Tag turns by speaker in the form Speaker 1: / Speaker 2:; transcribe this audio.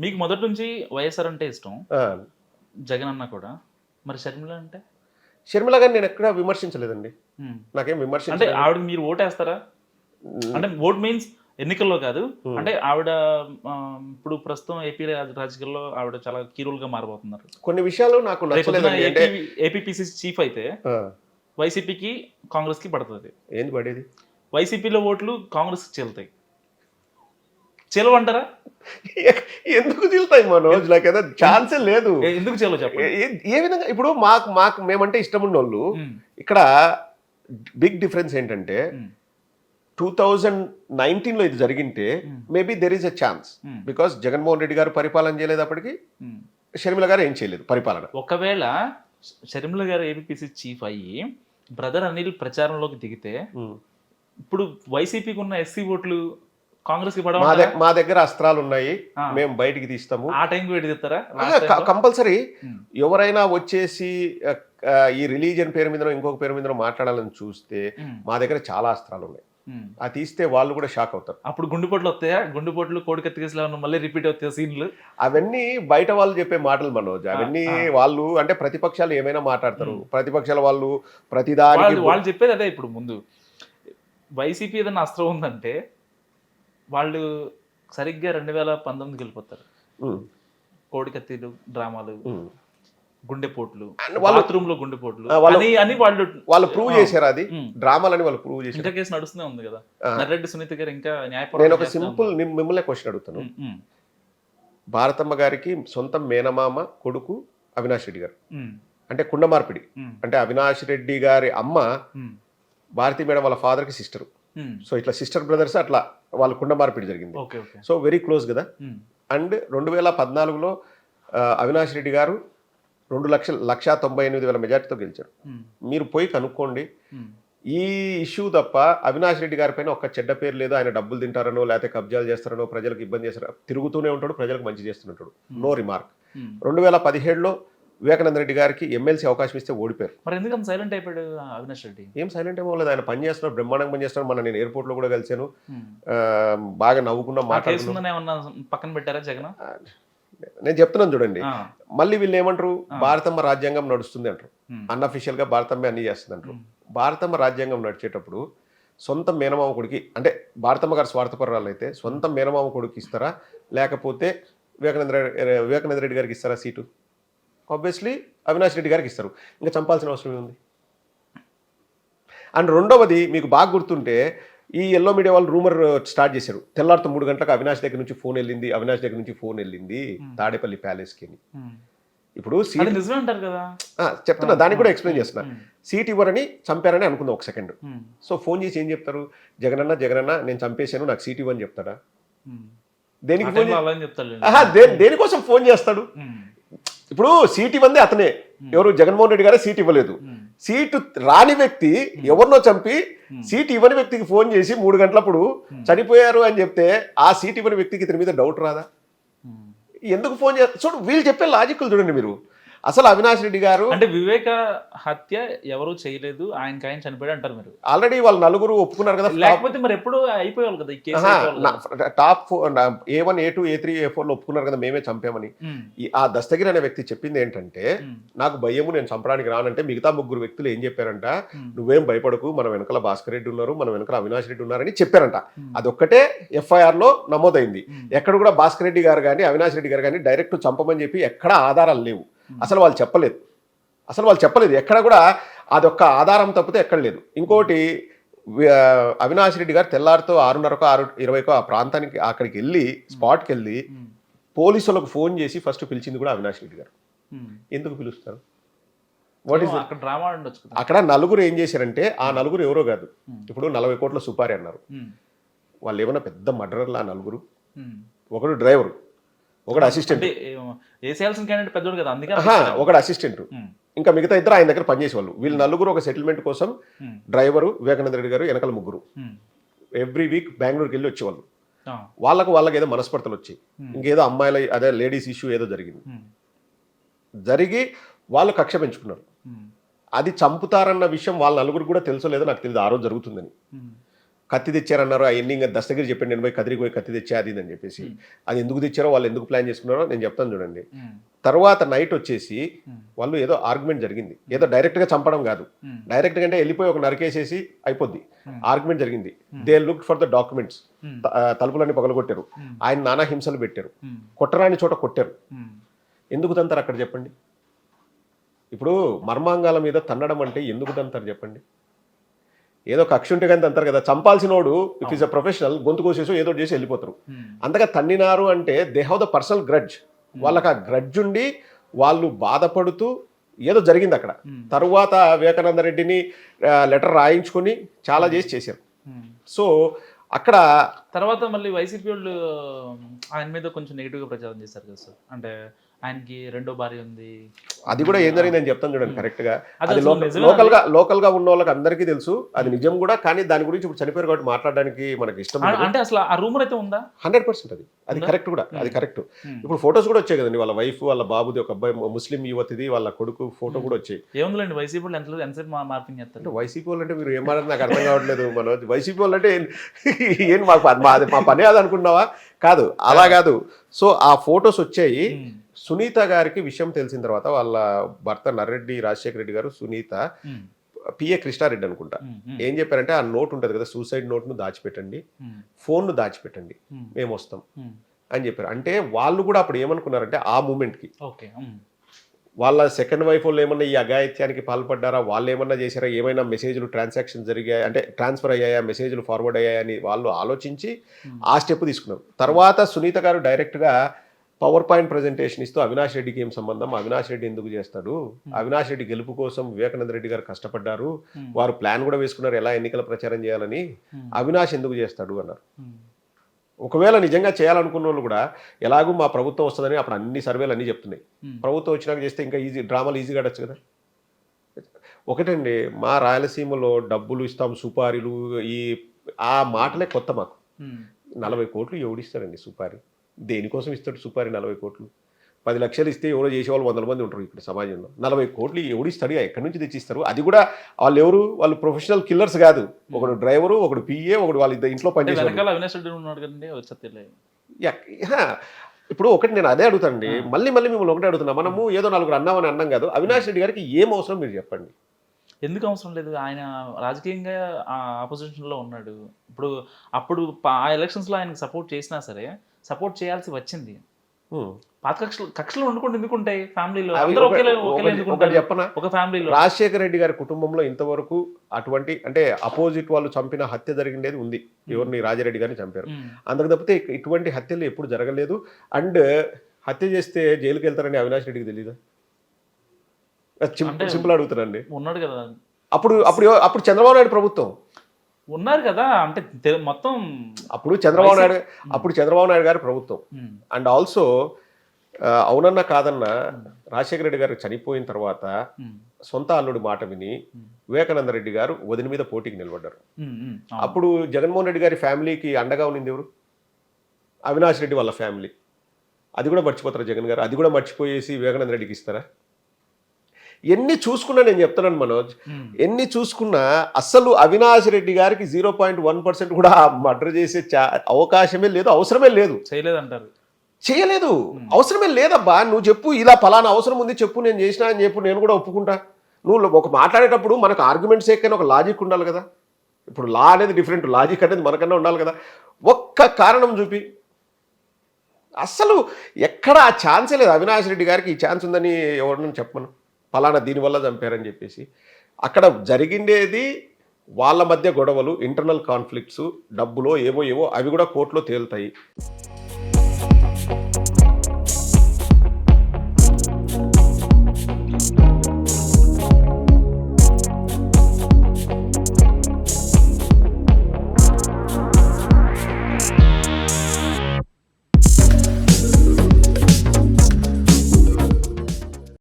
Speaker 1: మీకు మొదటి నుంచి వైఎస్ఆర్ అంటే ఇష్టం. జగన్ అన్న కూడా. మరి షర్మిల అంటే?
Speaker 2: షర్మిల గారిని నేను ఎక్కడ విమర్శించలేదండి. నాకేం
Speaker 1: అంటే
Speaker 2: విమర్శించలేదు
Speaker 1: ఆవిడ మీరు ఓటేస్తారా? అంటే ఓట్ మీన్స్ ఎన్నికల్లో కాదు. అంటే ఆవిడ ఇప్పుడు ప్రస్తుతం ఏపీ రాజ- రాజకీయాల్లో ఆవిడ చాలా కీరోల్గా మారబోతున్నారు.
Speaker 2: కొన్ని విషయాలు నాకు అంటే
Speaker 1: ఏపీపీసీ చీఫ్ అయితే వైసీపీకి కాంగ్రెస్కి పడుతుంది.
Speaker 2: ఏంది పడేది?
Speaker 1: వైసీపీలో ఓట్లు కాంగ్రెస్ చెల్తాయి. చెలవంటారా?
Speaker 2: ఎందుకు చీలుతాయి మనోజ్? నాకేదో ఛాన్సే లేదు.
Speaker 1: ఎందుకు చెలో చెప్పండి.
Speaker 2: ఏ- విధంగా? ఇప్పుడు మాకు మాకు మేమంటే ఇష్టం ఉన్న వాళ్ళు ఇక్కడ బిగ్ డిఫరెన్స్ ఏంటంటే టూ థౌజండ్ నైన్టీన్లో ఇది జరిగింటే maybe there is a chance. Because Jaganmohan Reddy garu పరిపాలన చేయలేదు అప్పటికి. షర్మిల గారు ఏం చేయలేదు పరిపాలన.
Speaker 1: ఒకవేళ షర్మిల గారు ఏపీపీసీ చీఫ్ అయ్యి బ్రదర్ అనిల్ ప్రచారంలోకి దిగితే. ఇప్పుడు వైసీపీకి ఉన్న ఎస్సీ ఓట్లు కాంగ్రెస్
Speaker 2: మా దగ్గర అస్త్రాలు ఉన్నాయి. మేము బయటికి తీస్తాము.
Speaker 1: ఆ తీస్తారా?
Speaker 2: కంపల్సరీ. ఎవరైనా వచ్చేసి ఈ రిలీజియన్ పేరు మీద ఇంకొక పేరు మీద మాట్లాడాలని చూస్తే. మా దగ్గర చాలా అస్త్రాలు ఉన్నాయి ఆ తీస్తే వాళ్ళు కూడా షాక్ అవుతారు.
Speaker 1: అప్పుడు గుండెపోట్లు వస్తాయా? గుండెపోట్లు కోడికత్తి కేసులు మళ్ళీ రిపీట్ అవుతాయి సీన్లు?
Speaker 2: అవన్నీ బయట వాళ్ళు చెప్పే మాటలు మనోజ్. అవన్నీ. వాళ్ళు అంటే ప్రతిపక్షాలు ఏమైనా మాట్లాడతారు. ప్రతిపక్షాల వాళ్ళు ప్రతిదానికి
Speaker 1: వాళ్ళు వాళ్ళు చెప్పేది అదే ఇప్పుడు ముందు. వైసీపీ ఏదైనా అస్త్రం ఉందంటే వాళ్ళు సరిగ్గా రెండు వేల పంతొమ్మిదికి వెళ్ళిపోతారు. కోడికత్తిలు డ్రామాలు. గుండెపోట్లు బాత్రూమ్లో గుండెపోట్లు అని వాళ్ళు
Speaker 2: వాళ్ళు ప్రూవ్ చేశారు అది. డ్రామాలని వాళ్ళు ప్రూవ్ చేశారు?
Speaker 1: ఇంకా కేసు నడుస్తూనే ఉంది కదా. నర్రెడ్డి సునీత గారు ఇంకా
Speaker 2: నేను
Speaker 1: న్యాయపరం
Speaker 2: ఒక సింపుల్ మిమ్మల్ని క్వశ్చన్ అడుగుతాను. భారతమ్మ గారికి సొంత మేనమామ కొడుకు అవినాష్ రెడ్డి గారు. అంటే కుండ మార్పిడి అంటే అవినాష్ రెడ్డి గారి అమ్మ భారతీ మేడం వాళ్ళ ఫాదర్కి సిస్టర్. సో ఇట్లా సిస్టర్ బ్రదర్స్ అట్లా వాళ్ళ కుండ మార్పిడి జరిగింది. సో వెరీ క్లోజ్ కదా. అండ్ రెండు వేల పద్నాలుగులో అవినాష్ రెడ్డి గారు రెండు లక్షల లక్ష తొంభై ఎనిమిది వేల మెజార్టీతో గెలిచారు. మీరు పోయి కనుక్కోండి. ఈ ఇష్యూ తప్ప అవినాష్ రెడ్డి గారి పైన ఒక్క చెడ్డ పేరు లేదు. ఆయన డబ్బులు తింటారనో లేకపోతే కబ్జాలు చేస్తారనో ప్రజలకు ఇబ్బంది చేస్తారో తిరుగుతూనే ఉంటాడు ప్రజలకు మంచి చేస్తుంటాడు నో రిమార్క్. రెండు వేల పదిహేడులో వివేకానంద రెడ్డి గారికి ఎమ్మెల్సీ అవకాశం ఇస్తే ఓడిపోయారు.
Speaker 1: మరి ఎందుకంత సైలెంట్ అయిపోయాడు అవినాష్ రెడ్డి?
Speaker 2: ఏం సైలెంట్ ఏమో లేదు ఆయన పని చేస్తున్నారు బ్రహ్మాండంగా పని చేస్తున్నారు మన నేను ఎయిర్పోర్ట్లో కూడా కలిశాను.
Speaker 1: ఉమ్.
Speaker 2: ఆ, బాగా నవ్వుకున్నాం
Speaker 1: ఏమన్నా పక్కన పెట్టారా జగన్?
Speaker 2: నేను చెప్తున్నాను చూడండి. మళ్ళీ వీళ్ళు ఏమంటారు? భారతమ్మ రాజ్యాంగం నడుస్తుంది అంటారు. అన్అఫీషియల్గా భారతమ్మ అన్ని చేస్తుంది అంటారు. భారతమ్మ రాజ్యాంగం నడిచేటప్పుడు సొంత మేనమామ కొడుకి అంటే భారతమ్మ గారు స్వార్థపరాలు అయితే సొంత మేనమామ కొడుకు ఇస్తారా? లేకపోతే వివేకానంద వివేకానంద రెడ్డి గారికి ఇస్తారా సీటు? ఆబ్వియస్లీ అవినాష్ రెడ్డి గారికి ఇస్తారు. ఇంకా చంపాల్సిన అవసరం ఏముంది? అండ్ రెండవది మీకు బాగా గుర్తుంటే ఈ ఎల్లో మీడియా వాళ్ళు రూమర్ స్టార్ట్ చేశారు. తెల్లారితో మూడు గంటలకు అవినాష్ దగ్గర నుంచి ఫోన్ వెళ్ళింది. అవినాష్ దగ్గర నుంచి ఫోన్ వెళ్ళింది తాడేపల్లి ప్యాలెస్కి అని.
Speaker 1: ఉమ్.
Speaker 2: ఇప్పుడు చెప్తున్నా. దానికి కూడా ఎక్స్ప్లెయిన్ చేస్తున్నా.
Speaker 1: ఉమ్.
Speaker 2: సీట్ ఇవ్వరని చంపారని అనుకుందాం ఒక సెకండ్. సో ఫోన్ చేసి ఏం చెప్తారు? జగనన్న జగనన్న నేను చంపేశాను నాకు సీట్ ఇవ్వని చెప్తాడా. దేనికి ఫోన్ దేనికోసం ఫోన్ చేస్తాడు. ఇప్పుడు సీట్ ఇవ్వంది అతనే. ఎవరు? జగన్మోహన్ రెడ్డి గారే సీట్ ఇవ్వలేదు. సీటు రాని వ్యక్తి ఎవరినో చంపి సీట్ ఇవ్వని వ్యక్తికి ఫోన్ చేసి మూడు గంటలప్పుడు చనిపోయారు అని చెప్తే ఆ సీట్ ఇవ్వని వ్యక్తికి ఇతని మీద డౌట్ రాదా. ఎందుకు ఫోన్ చేస్తారు చూడు వీళ్ళు చెప్పే లాజిక్లు చూడండి మీరు. అసలు అవినాష్ రెడ్డి గారు
Speaker 1: అంటే వివేక హత్య ఎవరు చేయలేదు ఆయనకి ఆయన చనిపోయాడు అంటారు మీరు.
Speaker 2: ఆల్రెడీ వాళ్ళు నలుగురు ఒప్పుకున్నారు కదా.
Speaker 1: లేకపోతే మరి ఎప్పుడు అయిపోయాలి కదా ఈ case.
Speaker 2: Top A one A two A three A ఫోర్లో ఒప్పుకున్నారు కదా మేమే చంపామని. ఆ దస్తగిరి అనే వ్యక్తి చెప్పింది ఏంటంటే.
Speaker 1: నాకు
Speaker 2: భయము నేను చంపడానికి రానంటే మిగతా ముగ్గురు వ్యక్తులు ఏం చెప్పారంట. నువ్వేం భయపడకు మన వెనకాల భాస్కర్ రెడ్డి ఉన్నారు మన వెనకాల అవినాష్ రెడ్డి ఉన్నారని చెప్పారంట. అదొక్కటే ఎఫ్ఐఆర్లో నమోదైంది ఎక్కడ కూడా భాస్కర్ రెడ్డి గారు కానీ అవినాష్ రెడ్డి గారు కానీ డైరెక్ట్ చంపమని చెప్పి ఎక్కడా ఆధారాలు లేవు. అసలు వాళ్ళు చెప్పలేదు. అసలు వాళ్ళు చెప్పలేదు. ఎక్కడ కూడా అదొక్క ఆధారం తప్పితే ఎక్కడ లేదు. ఇంకోటి అవినాష్ రెడ్డి గారు తెల్లారితో ఆరున్నరకో ఆరు ఇరవైకో ఆ ప్రాంతానికి అక్కడికి వెళ్ళి స్పాట్కి వెళ్ళి. పోలీసులకు ఫోన్ చేసి ఫస్ట్ పిలిచింది కూడా అవినాష్ రెడ్డి గారు. ఎందుకు పిలుస్తారు? వాట్ ఈస్
Speaker 1: అక్కడ డ్రామా ఉండొచ్చు
Speaker 2: అక్కడ నలుగురు ఏం చేశారంటే ఆ నలుగురు ఎవరో కాదు. ఇప్పుడు నలభై కోట్ల సుపారి అన్నారు. వాళ్ళు ఏమైనా పెద్ద మర్డరర్లా ఆ నలుగురు. ఒకడు డ్రైవరు. ఒకడు అసిస్టెంట్
Speaker 1: క్యాండిడేట్ పెద్దోడు కదా అందుకే
Speaker 2: ఒకడు అసిస్టెంట్. ఇంకా మిగతా ఇద్దరు ఆయన దగ్గర పనిచేసేవాళ్ళు వీళ్ళు నలుగురు ఒక సెటిల్మెంట్ కోసం. డ్రైవరు వివేకానంద రెడ్డి గారు వెనకాల ముగ్గురు. ఎవ్రీ వీక్ బెంగళూరుకి వెళ్ళి వచ్చేవాళ్ళు. వాళ్ళకు వాళ్ళకి ఏదో మనస్పర్ధలు వచ్చాయి ఇంకేదో అమ్మాయిల అదే లేడీస్ ఇష్యూ ఏదో జరిగింది. జరిగి వాళ్ళు కక్ష పెంచుకున్నారు. అది చంపుతారన్న విషయం వాళ్ళ నలుగురు కూడా తెలుసో లేదో నాకు తెలియదు ఆ రోజు జరుగుతుందని. కత్తి తెచ్చారన్నారు అవన్నీ ఇంకా దస్తగిరి చెప్పండి నేను పోయి కదిరికి పోయి కత్తి తెచ్చా? అది అని చెప్పేసి. అది ఎందుకు తెచ్చారో? వాళ్ళు ఎందుకు ప్లాన్ చేసుకున్నారో నేను చెప్తాను చూడండి. తర్వాత నైట్ వచ్చేసి వాళ్ళు ఏదో ఆర్గ్యుమెంట్ జరిగింది. ఏదో డైరెక్ట్గా చంపడం కాదు.
Speaker 1: ఉమ్,
Speaker 2: డైరెక్ట్గా అంటే వెళ్ళిపోయి ఒక నరికేసేసి అయిపోద్ది. ఆర్గ్యుమెంట్ జరిగింది. They look for the documents తలుపులన్నీ పగలగొట్టారు. ఆయన నానా హింసలు పెట్టారు. కొట్టరాని చోట కొట్టారు. ఎందుకు తంతారు అక్కడ చెప్పండి? ఇప్పుడు మర్మాంగాల మీద తన్నడం అంటే ఎందుకు తంతారు చెప్పండి? ఏదో కక్ష ఉంటే కానీ తంతారు కదా. చంపాల్సినోడు ఇఫ్ ఈస్ అ ప్రొఫెషనల్ గొంతు కోసేసో ఏదో చేసి వెళ్ళిపోతారు. అంతగా తన్నినారు అంటే they have the personal grudge వాళ్ళకి ఆ గ్రడ్జ్ ఉండి వాళ్ళు బాధపడుతూ ఏదో జరిగింది అక్కడ. తరువాత వివేకానంద రెడ్డిని లెటర్ రాయించుకొని చాలా చేసి చేశారు. సో అక్కడ
Speaker 1: తర్వాత మళ్ళీ వైసీపీ వాళ్ళు ఆయన మీద కొంచెం నెగిటివ్గా ప్రచారం చేశారు కదా సార్. అంటే ఆయనకి రెండో భార్య ఉంది.
Speaker 2: అది కూడా ఏం జరిగిందని చెప్తాను చూడండి కరెక్ట్గా.
Speaker 1: అది
Speaker 2: లోకల్గా లోకల్గా ఉన్న వాళ్ళకి అందరికీ తెలుసు అది నిజం కూడా కానీ దాని గురించి ఇప్పుడు చనిపోయారు కాబట్టి మాట్లాడడానికి మనకి ఇష్టం
Speaker 1: అంటే అసలు ఆ రూమర్ అయితే ఉందా?
Speaker 2: హండ్రెడ్ పర్సెంట్ అది. అది? కరెక్ట్ కూడా అది కరెక్ట్. ఇప్పుడు ఫొటోస్ కూడా వచ్చాయి కదండి వాళ్ళ వైఫ్ వాళ్ళ బాబుది ఒక అబ్బాయి ముస్లిం యువతిది వాళ్ళ కొడుకు ఫోటో కూడా వచ్చాయి.
Speaker 1: ఏముందిలేండి వైసీపీ వాళ్ళు ఎంత ఎంతసేపు మార్పింగ్ చేస్తారు?
Speaker 2: అంటే వైసీపీ వాళ్ళు అంటే మీరు ఏం మాట్లాడారు నాకు అర్థం కావట్లేదు మనోజ్. వైసీపీ వాళ్ళు అంటే ఏం- మాకు మా పని అది అనుకున్నావా కాదు అలా కాదు. సో ఆ ఫొటోస్ వచ్చాయి. సునీత గారికి విషయం తెలిసిన తర్వాత వాళ్ళ భర్త నర్రెడ్డి రాజశేఖర రెడ్డి గారు సునీత పిఏ కృష్ణారెడ్డి అనుకుంటా. ఏం చెప్పారంటే ఆ నోట్ ఉంటుంది కదా సూసైడ్ నోట్ను దాచిపెట్టండి ఫోన్ను దాచిపెట్టండి మేము. వస్తాం. అని చెప్పారు. అంటే వాళ్ళు కూడా అప్పుడు ఏమనుకున్నారంటే ఆ మూమెంట్కి. వాళ్ళ సెకండ్ వైఫ్ వాళ్ళు ఏమన్నా ఈ అఘాయిత్యానికి పాల్పడ్డారా? వాళ్ళు ఏమన్నా చేశారా? ఏమైనా మెసేజ్లు ట్రాన్సాక్షన్ జరిగాయి? అంటే ట్రాన్స్ఫర్ అయ్యాయా? మెసేజ్లు ఫార్వర్డ్ అయ్యాయా? అని వాళ్ళు ఆలోచించి. ఆ స్టెప్ తీసుకున్నారు. తర్వాత సునీత గారు డైరెక్ట్గా పవర్ పాయింట్ ప్రజెంటేషన్ ఇస్తూ అవినాష్ రెడ్డికి ఏం సంబంధం? అవినాష్ రెడ్డి ఎందుకు చేస్తాడు? అవినాష్ రెడ్డి గెలుపు కోసం వివేకానంద రెడ్డి గారు కష్టపడ్డారు.
Speaker 1: Hmm.
Speaker 2: వారు ప్లాన్ కూడా వేసుకున్నారు ఎలా ఎన్నికల ప్రచారం చేయాలని.
Speaker 1: Hmm.
Speaker 2: అవినాష్ ఎందుకు చేస్తాడు అన్నారు. ఒకవేళ నిజంగా చేయాలనుకున్న వాళ్ళు కూడా ఎలాగూ మా ప్రభుత్వం వస్తుందని అప్పుడు అన్ని సర్వేలు అన్నీ చెప్తున్నాయి. ప్రభుత్వం వచ్చినాక చేస్తే ఇంకా ఈజీ డ్రామాలు ఈజీగా ఆడచ్చు కదా. ఒకటండి మా రాయలసీమలో డబ్బులు ఇస్తాం సుపారీలు ఈ ఆ మాటలే కొత్త మాకు. నలభై కోట్లు ఎవడిస్తారండి సుపారీ? దేనికోసం ఇస్తాడు సుపారీ నలభై కోట్లు? పది లక్షలు ఇస్తే ఎవరో చేసేవాళ్ళు వందల మంది ఉంటారు ఇక్కడ సమాజంలో. నలభై కోట్లు ఎవడిస్తాడు ఎక్కడి నుంచి తెచ్చిస్తారు? అది కూడా వాళ్ళు ఎవరు? వాళ్ళు ప్రొఫెషనల్ కిల్లర్స్ కాదు. ఒకడు డ్రైవరు ఒకడు పిఏ ఒకడు వాళ్ళ ఇంట్లో. ఇప్పుడు ఒకటి నేను అదే అడుగుతానండి. మళ్ళీ మళ్ళీ మిమ్మల్ని ఒకటే అడుగుతున్నా. మనము ఏదో నలుగురు అన్నామని అన్నాం కాదు. అవినాష్ రెడ్డి గారికి ఏం అవసరం మీరు చెప్పండి.
Speaker 1: ఎందుకు అవసరం లేదు? ఆయన రాజకీయంగా ఆపోజిషన్లో ఉన్నాడు. ఇప్పుడు అప్పుడు ఆ ఎలక్షన్స్లో ఆయనకు సపోర్ట్ చేసినా సరే సపోర్ట్ చేయాల్సి వచ్చింది. పాత కక్షలు కక్షలు వండుకుంటూ ఎందుకు ఉంటాయి ఫ్యామిలీలో అందరూ
Speaker 2: ఒక-
Speaker 1: ఒకేలా ఒకేలా ఫ్యామిలీలో.
Speaker 2: రాజశేఖర రెడ్డి గారి కుటుంబంలో ఇంతవరకు అటువంటి అంటే అపోజిట్ వాళ్ళు చంపిన హత్య జరిగిండేది ఉంది. ఎవరిని? రాజారెడ్డి గారిని చంపారు. అందుకు తప్పితే ఇటువంటి హత్యలు ఎప్పుడు జరగలేదు. అండ్ హత్య చేస్తే జైలుకి వెళ్తారని అవినాష్ రెడ్డికి తెలీదా? సింపుల్ అడుగుతానండి
Speaker 1: ఉన్నాడు కదా.
Speaker 2: అప్పుడు అప్పుడు అప్పుడు చంద్రబాబు నాయుడు ప్రభుత్వం.
Speaker 1: ఉన్నారు కదా అంటే మొత్తం
Speaker 2: అప్పుడు చంద్రబాబు నాయుడు అప్పుడు చంద్రబాబు నాయుడు గారి ప్రభుత్వం. అండ్ ఆల్సో అవునన్నా కాదన్నా రాజశేఖర రెడ్డి గారు చనిపోయిన తర్వాత సొంత అల్లుడి మాట విని వివేకానంద రెడ్డి గారు వదిన మీద పోటీకి నిలబడ్డారు. అప్పుడు జగన్మోహన్ రెడ్డి గారి ఫ్యామిలీకి అండగా ఉన్నింది ఎవరు? అవినాష్ రెడ్డి వాళ్ళ ఫ్యామిలీ. అది కూడా మర్చిపోతారు జగన్ గారు? అది కూడా మర్చిపోయేసి వివేకానంద రెడ్డికి ఇస్తారా? ఎన్ని చూసుకున్నా నేను చెప్తున్నాను మనోజ్ ఎన్ని చూసుకున్నా అస్సలు అవినాష్ రెడ్డి గారికి జీరో పాయింట్ వన్ పర్సెంట్ కూడా మర్డర్ చేసే అవకాశమే లేదు అవసరమే లేదు.
Speaker 1: చేయలేదంటారు.
Speaker 2: చేయలేదు. అవసరమే లేదబ్బా నువ్వు చెప్పు ఇలా ఫలానా అవసరం ఉంది చెప్పు నేను చేసినా అని చెప్పు నేను కూడా ఒప్పుకుంటా. నువ్వు ఒక మాట్లాడేటప్పుడు మనకు ఆర్గ్యుమెంట్స్ ఎక్కైనా ఒక లాజిక్ ఉండాలి కదా. ఇప్పుడు లా అనేది డిఫరెంట్ లాజిక్ అనేది మనకన్నా ఉండాలి కదా. ఒక్క కారణం చూపి. అస్సలు ఎక్కడ ఆ ఛాన్సే లేదు. అవినాష్ రెడ్డి గారికి ఈ ఛాన్స్ ఉందని ఎవరినైనా చెప్పను ఫలానా దీనివల్ల చంపారని చెప్పేసి. అక్కడ జరిగిండేది వాళ్ళ మధ్య గొడవలు ఇంటర్నల్ కాన్ఫ్లిక్ట్స్ డబ్బులో ఏవో ఏవో అవి కూడా కోర్టులో తేలుతాయి.